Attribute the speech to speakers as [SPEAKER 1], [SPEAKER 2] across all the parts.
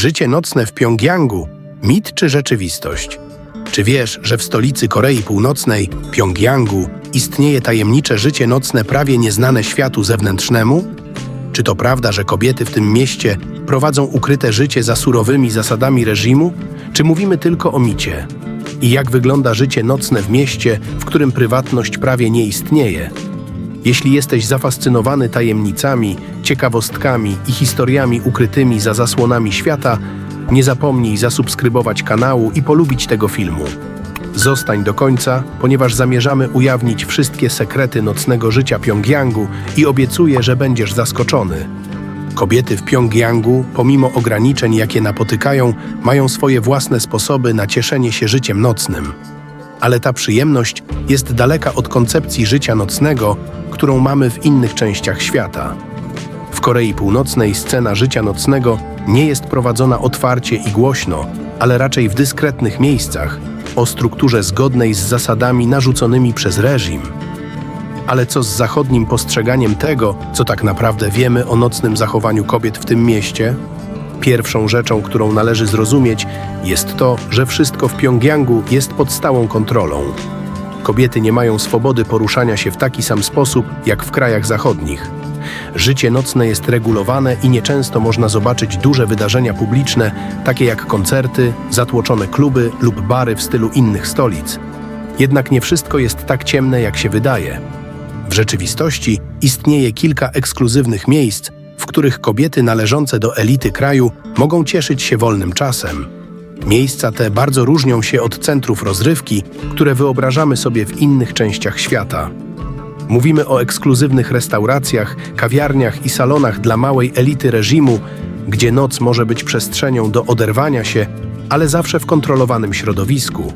[SPEAKER 1] Życie nocne w Pjongjangu mit czy rzeczywistość? Czy wiesz, że w stolicy Korei Północnej, Pjongjangu, istnieje tajemnicze życie nocne prawie nieznane światu zewnętrznemu? Czy to prawda, że kobiety w tym mieście prowadzą ukryte życie za surowymi zasadami reżimu? Czy mówimy tylko o micie? I jak wygląda życie nocne w mieście, w którym prywatność prawie nie istnieje? Jeśli jesteś zafascynowany tajemnicami, ciekawostkami i historiami ukrytymi za zasłonami świata, nie zapomnij zasubskrybować kanału i polubić tego filmu. Zostań do końca, ponieważ zamierzamy ujawnić wszystkie sekrety nocnego życia Pjongjangu i obiecuję, że będziesz zaskoczony. Kobiety w Pjongjangu, pomimo ograniczeń, jakie napotykają, mają swoje własne sposoby na cieszenie się życiem nocnym. Ale ta przyjemność jest daleka od koncepcji życia nocnego, którą mamy w innych częściach świata. W Korei Północnej scena życia nocnego nie jest prowadzona otwarcie i głośno, ale raczej w dyskretnych miejscach, o strukturze zgodnej z zasadami narzuconymi przez reżim. Ale co z zachodnim postrzeganiem tego, co tak naprawdę wiemy o nocnym zachowaniu kobiet w tym mieście? Pierwszą rzeczą, którą należy zrozumieć, jest to, że wszystko w Pjongjangu jest pod stałą kontrolą. Kobiety nie mają swobody poruszania się w taki sam sposób jak w krajach zachodnich. Życie nocne jest regulowane i nieczęsto można zobaczyć duże wydarzenia publiczne, takie jak koncerty, zatłoczone kluby lub bary w stylu innych stolic. Jednak nie wszystko jest tak ciemne, jak się wydaje. W rzeczywistości istnieje kilka ekskluzywnych miejsc, w których kobiety należące do elity kraju mogą cieszyć się wolnym czasem. Miejsca te bardzo różnią się od centrów rozrywki, które wyobrażamy sobie w innych częściach świata. Mówimy o ekskluzywnych restauracjach, kawiarniach i salonach dla małej elity reżimu, gdzie noc może być przestrzenią do oderwania się, ale zawsze w kontrolowanym środowisku.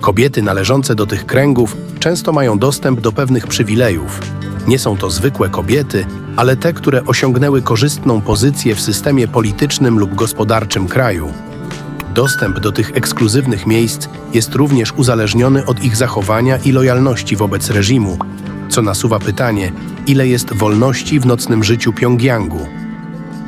[SPEAKER 1] Kobiety należące do tych kręgów często mają dostęp do pewnych przywilejów. Nie są to zwykłe kobiety, ale te, które osiągnęły korzystną pozycję w systemie politycznym lub gospodarczym kraju. Dostęp do tych ekskluzywnych miejsc jest również uzależniony od ich zachowania i lojalności wobec reżimu, co nasuwa pytanie, ile jest wolności w nocnym życiu Pjongjangu.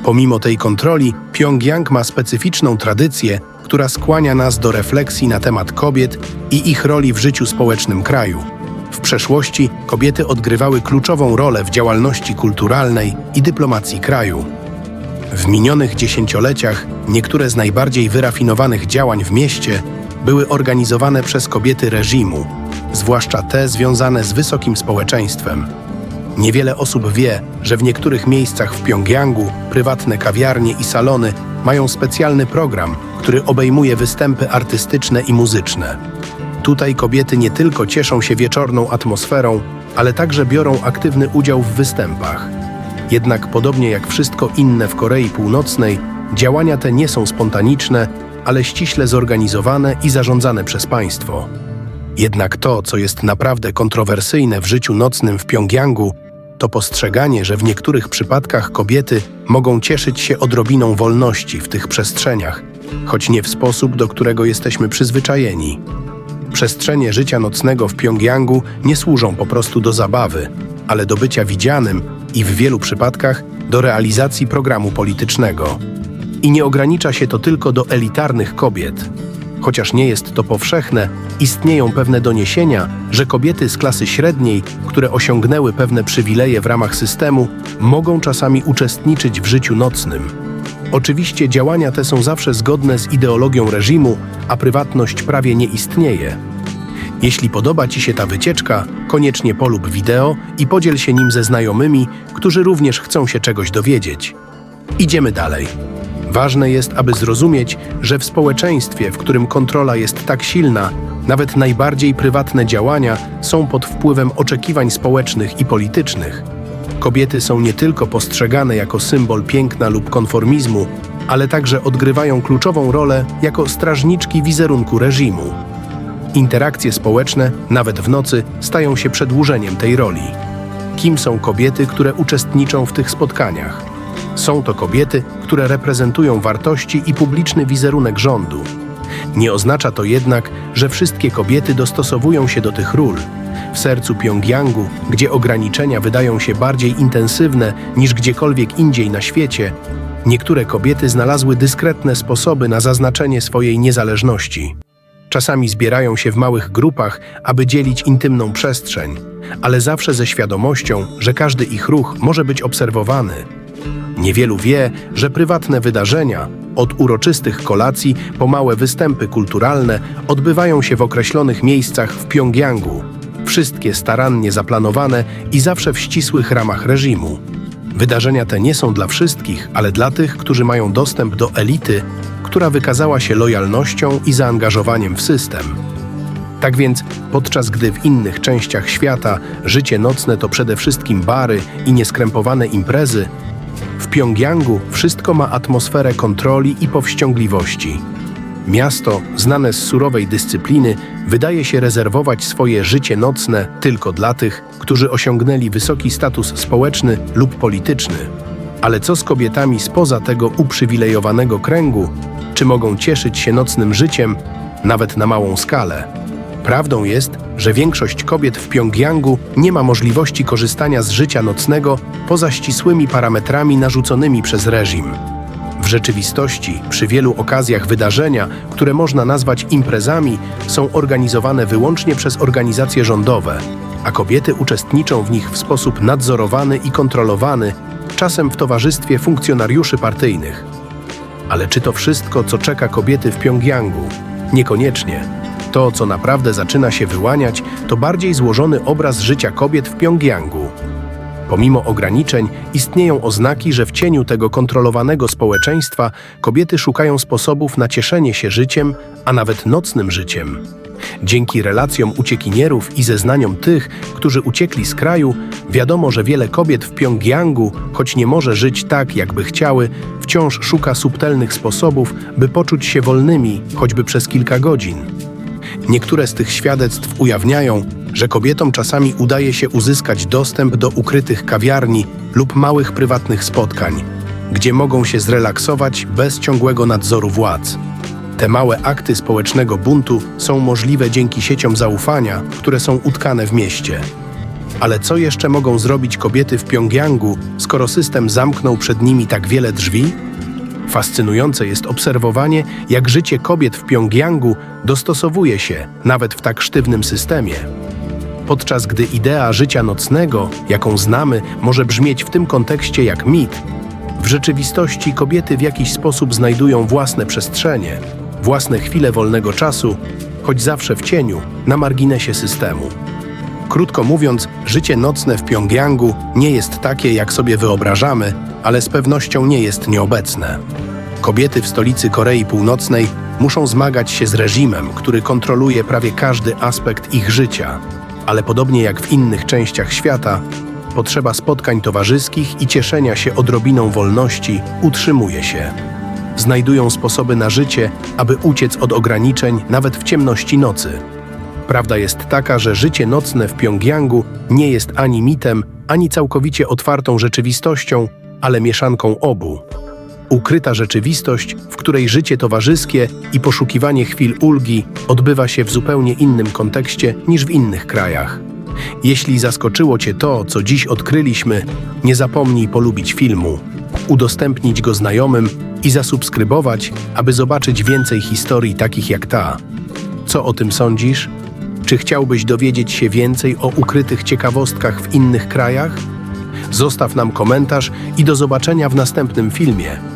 [SPEAKER 1] Pomimo tej kontroli, Pjongjang ma specyficzną tradycję, która skłania nas do refleksji na temat kobiet i ich roli w życiu społecznym kraju. W przeszłości kobiety odgrywały kluczową rolę w działalności kulturalnej i dyplomacji kraju. W minionych dziesięcioleciach niektóre z najbardziej wyrafinowanych działań w mieście były organizowane przez kobiety reżimu, zwłaszcza te związane z wysokim społeczeństwem. Niewiele osób wie, że w niektórych miejscach w Pjongjangu prywatne kawiarnie i salony mają specjalny program, który obejmuje występy artystyczne i muzyczne. Tutaj kobiety nie tylko cieszą się wieczorną atmosferą, ale także biorą aktywny udział w występach. Jednak podobnie jak wszystko inne w Korei Północnej, działania te nie są spontaniczne, ale ściśle zorganizowane i zarządzane przez państwo. Jednak to, co jest naprawdę kontrowersyjne w życiu nocnym w Pjongjangu, to postrzeganie, że w niektórych przypadkach kobiety mogą cieszyć się odrobiną wolności w tych przestrzeniach, choć nie w sposób, do którego jesteśmy przyzwyczajeni. Przestrzenie życia nocnego w Pjongjangu nie służą po prostu do zabawy, ale do bycia widzianym i w wielu przypadkach do realizacji programu politycznego. I nie ogranicza się to tylko do elitarnych kobiet. Chociaż nie jest to powszechne, istnieją pewne doniesienia, że kobiety z klasy średniej, które osiągnęły pewne przywileje w ramach systemu, mogą czasami uczestniczyć w życiu nocnym. Oczywiście działania te są zawsze zgodne z ideologią reżimu, a prywatność prawie nie istnieje. Jeśli podoba Ci się ta wycieczka, koniecznie polub wideo i podziel się nim ze znajomymi, którzy również chcą się czegoś dowiedzieć. Idziemy dalej. Ważne jest, aby zrozumieć, że w społeczeństwie, w którym kontrola jest tak silna, nawet najbardziej prywatne działania są pod wpływem oczekiwań społecznych i politycznych. Kobiety są nie tylko postrzegane jako symbol piękna lub konformizmu, ale także odgrywają kluczową rolę jako strażniczki wizerunku reżimu. Interakcje społeczne, nawet w nocy, stają się przedłużeniem tej roli. Kim są kobiety, które uczestniczą w tych spotkaniach? Są to kobiety, które reprezentują wartości i publiczny wizerunek rządu. Nie oznacza to jednak, że wszystkie kobiety dostosowują się do tych ról. W sercu Pjongjangu, gdzie ograniczenia wydają się bardziej intensywne niż gdziekolwiek indziej na świecie, Niektóre kobiety znalazły dyskretne sposoby na zaznaczenie swojej niezależności. Czasami zbierają się w małych grupach, aby dzielić intymną przestrzeń, ale zawsze ze świadomością, że każdy ich ruch może być obserwowany. Niewielu wie, że prywatne wydarzenia, od uroczystych kolacji po małe występy kulturalne, odbywają się w określonych miejscach w Pjongjangu. Wszystkie starannie zaplanowane i zawsze w ścisłych ramach reżimu. Wydarzenia te nie są dla wszystkich, ale dla tych, którzy mają dostęp do elity, która wykazała się lojalnością i zaangażowaniem w system. Tak więc, podczas gdy w innych częściach świata życie nocne to przede wszystkim bary i nieskrępowane imprezy, w Pjongjangu wszystko ma atmosferę kontroli i powściągliwości. Miasto, znane z surowej dyscypliny, wydaje się rezerwować swoje życie nocne tylko dla tych, którzy osiągnęli wysoki status społeczny lub polityczny. Ale co z kobietami spoza tego uprzywilejowanego kręgu? Czy mogą cieszyć się nocnym życiem, nawet na małą skalę? Prawdą jest, że większość kobiet w Pjongjangu nie ma możliwości korzystania z życia nocnego poza ścisłymi parametrami narzuconymi przez reżim. W rzeczywistości, przy wielu okazjach wydarzenia, które można nazwać imprezami, są organizowane wyłącznie przez organizacje rządowe, a kobiety uczestniczą w nich w sposób nadzorowany i kontrolowany, czasem w towarzystwie funkcjonariuszy partyjnych. Ale czy to wszystko, co czeka kobiety w Pjongjangu? Niekoniecznie. To, co naprawdę zaczyna się wyłaniać, to bardziej złożony obraz życia kobiet w Pjongjangu. Pomimo ograniczeń, istnieją oznaki, że w cieniu tego kontrolowanego społeczeństwa kobiety szukają sposobów na cieszenie się życiem, a nawet nocnym życiem. Dzięki relacjom uciekinierów i zeznaniom tych, którzy uciekli z kraju, wiadomo, że wiele kobiet w Pjongjangu, choć nie może żyć tak, jakby chciały, wciąż szuka subtelnych sposobów, by poczuć się wolnymi, choćby przez kilka godzin. Niektóre z tych świadectw ujawniają, że kobietom czasami udaje się uzyskać dostęp do ukrytych kawiarni lub małych prywatnych spotkań, gdzie mogą się zrelaksować bez ciągłego nadzoru władz. Te małe akty społecznego buntu są możliwe dzięki sieciom zaufania, które są utkane w mieście. Ale co jeszcze mogą zrobić kobiety w Pjongjangu, skoro system zamknął przed nimi tak wiele drzwi? Fascynujące jest obserwowanie, jak życie kobiet w Pjongjangu dostosowuje się nawet w tak sztywnym systemie. Podczas gdy idea życia nocnego, jaką znamy, może brzmieć w tym kontekście jak mit, w rzeczywistości kobiety w jakiś sposób znajdują własne przestrzenie, własne chwile wolnego czasu, choć zawsze w cieniu, na marginesie systemu. Krótko mówiąc, życie nocne w Pjongjangu nie jest takie, jak sobie wyobrażamy, ale z pewnością nie jest nieobecne. Kobiety w stolicy Korei Północnej muszą zmagać się z reżimem, który kontroluje prawie każdy aspekt ich życia. Ale podobnie jak w innych częściach świata, potrzeba spotkań towarzyskich i cieszenia się odrobiną wolności utrzymuje się. Znajdują sposoby na życie, aby uciec od ograniczeń nawet w ciemności nocy. Prawda jest taka, że życie nocne w Pjongjangu nie jest ani mitem, ani całkowicie otwartą rzeczywistością, ale mieszanką obu. Ukryta rzeczywistość, w której życie towarzyskie i poszukiwanie chwil ulgi odbywa się w zupełnie innym kontekście niż w innych krajach. Jeśli zaskoczyło Cię to, co dziś odkryliśmy, nie zapomnij polubić filmu, udostępnić go znajomym i zasubskrybować, aby zobaczyć więcej historii takich jak ta. Co o tym sądzisz? Czy chciałbyś dowiedzieć się więcej o ukrytych ciekawostkach w innych krajach? Zostaw nam komentarz i do zobaczenia w następnym filmie.